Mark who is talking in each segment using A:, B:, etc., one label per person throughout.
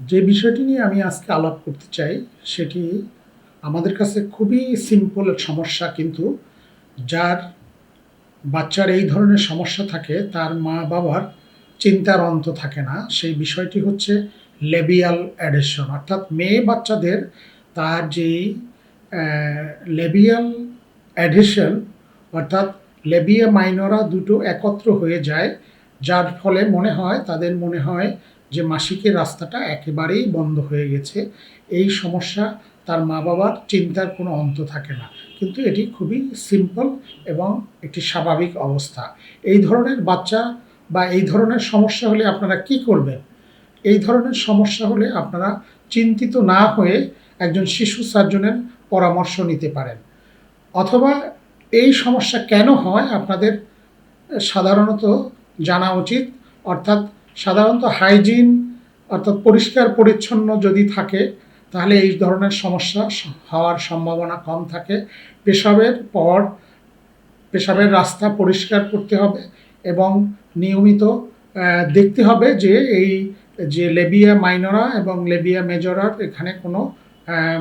A: যে বিষয়টি নিয়ে আমি আজকে আলাপ করতে চাই, সেটি আমাদের কাছে খুবই সিম্পল সমস্যা, কিন্তু যার বাচ্চার এই ধরনের সমস্যা থাকে, তার মা বাবার চিন্তার অন্ত থাকে না। সেই বিষয়টি হচ্ছে লেবিয়াল অ্যাডেশন অর্থাৎ মেয়ে বাচ্চাদের তার যেই লেবিয়াল অ্যাডেশন অর্থাৎ লেবিয়া মাইনরা দুটো একত্র হয়ে যায়, যার ফলে মনে হয়, তাদের মনে হয় যে মাসিকের রাস্তাটা একেবারেই বন্ধ হয়ে গেছে, এই সমস্যা তার মা বাবার চিন্তার কোনো অন্ত থাকে না। কিন্তু এটি খুবই সিম্পল এবং একটি স্বাভাবিক অবস্থা। এই ধরনের বাচ্চা বা এই ধরনের সমস্যা হলে আপনারা কি করবেন? এই ধরনের সমস্যা হলে আপনারা চিন্তিত না হয়ে একজন শিশু সার্জনের পরামর্শ নিতে পারেন। অথবা এই সমস্যা কেন হয় আপনাদের সাধারণত জানা উচিত। অর্থাৎ সাধারণত হাইজিন অর্থাৎ পরিষ্কার পরিচ্ছন্ন যদি থাকে, তাহলে এই ধরনের সমস্যা হওয়ার সম্ভাবনা কম থাকে। পেশাবের পর পেশাবের রাস্তা পরিষ্কার করতে হবে এবং নিয়মিত দেখতে হবে যে এই যে লেবিয়া মাইনরা এবং লেবিয়া মেজরার এখানে কোনো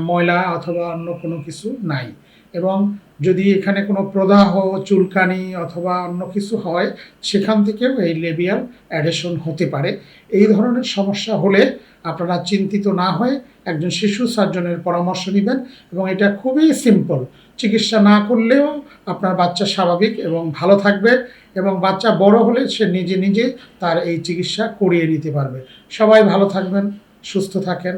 A: ময়লা অথবা অন্য কোনো কিছু নাই। এবং যদি এখানে কোনো প্রদাহ, চুলকানি অথবা অন্য কিছু হয়, সেখান থেকেও এই লেবিয়াল অ্যাডেশন হতে পারে। এই ধরনের সমস্যা হলে আপনারা চিন্তিত না হয়ে একজন শিশু সার্জনের পরামর্শ নেবেন এবং এটা খুবই সিম্পল চিকিৎসা না করলেও আপনার বাচ্চা স্বাভাবিক এবং ভালো থাকবে এবং বাচ্চা বড় হলে সে নিজে নিজে তার এই চিকিৎসা করিয়ে নিতে পারবে। সবাই ভালো থাকবেন, সুস্থ থাকেন।